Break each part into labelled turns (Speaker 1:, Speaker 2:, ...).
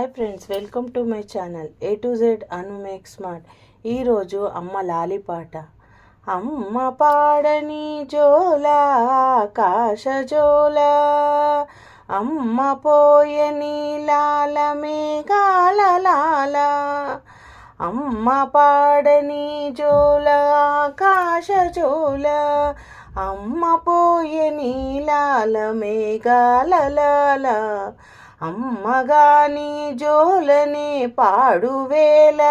Speaker 1: Hi friends welcome to my channel A to Z Anu make smart ఈరోజు అమ్మ లాలి పాట. అమ్మ పాడని జోలా ఆకాశ జోలా. అమ్మ పోయని లాల మేఘాల లాల. అమ్మ పాడని జోల ఆకాశ జోల. అమ్మ పోయని లాల మేఘాల లాల. అమ్మగాని జోలని పాడువేల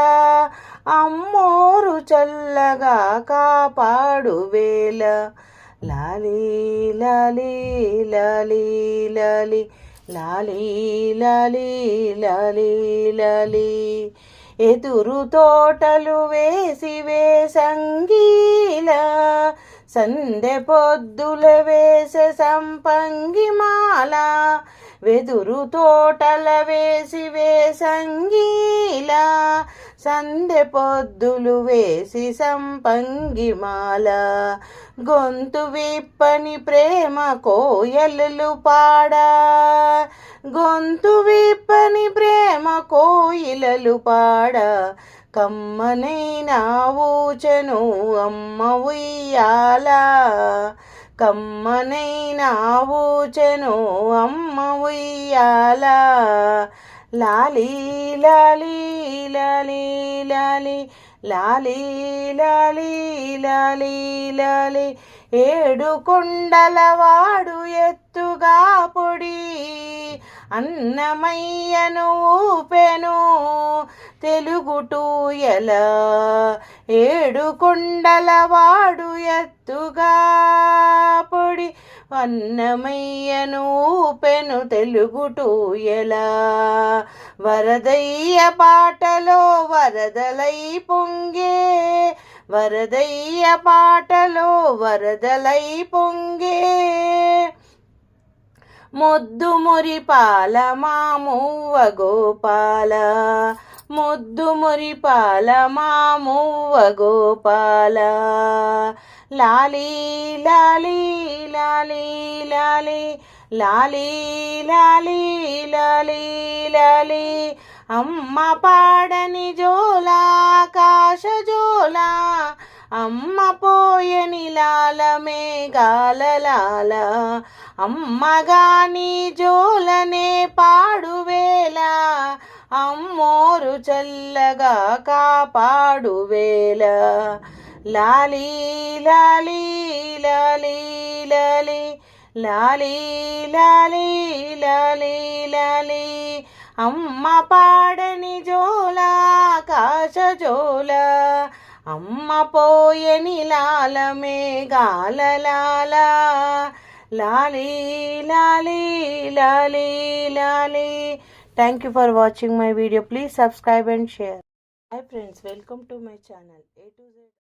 Speaker 1: అమ్మోరు చల్లగా కాపాడువేల లాలీ లాలి లాలి లాలి లాలీ లాలి లాలి లాలి. ఎదురు తోటలు వేసి వేసంగీల సందె పొద్దుల వేసే సంపంగిమాల వెదురు తోటల వేసి వేసంగీలా సందె పొద్దులు వేసి సంపంగిమాల గొంతు విప్పని ప్రేమ కోయలు పాడా. గొంతు విప్పని ప్రేమ కోయిలలు పాడ. కమ్మనైనా ఊచను అమ్మ ఉయ్యాల. కమ్మనైనా ఊచెను అమ్మ ఉయ్యాల. లాలీ లాలీ లాలీ లాలీ లాలీ లాలీ లాలీ లాలీ. ఏడు కొండల వాడు ఎత్తుగా పొడి. అన్నమయ్యను ఊపెను తెలుగుటూయల ఏడు కొండల వాడు ఎత్తుగా అన్నమయ్యను పెను తెలుగుటూయలా వరదయ్య పాటలో వరదలై పొంగే వరదయ్య పాటలో వరదలై పొంగే. ముద్దు మురిపాల మామువ్వ గోపాల ముద్దు మురిపాల మామువ్వ గోపాల. లాలీ లాలి లాలే లాలీ లాలీ లాలీ లాలీ. అమ్మ పాడని జోలా ఆకాశ జోలా. అమ్మ పోయని లాల మేఘాల లాల. అమ్మగాని జోలనే పాడువేళ అమ్మోరు చల్లగా కాపాడువేళ లాలీ లాలీ లాలీ లాలీ. లాలీ లాలీ లాలీ లాలి. అమ్మ పాడని జోల ఆకాశ జోల. అమ్మ పోయని లాల మేఘాల లాల. లాలీ లాలీ లాలీ లాలీ. Thank you for watching my video please subscribe and share hi friends welcome to my channel A to Z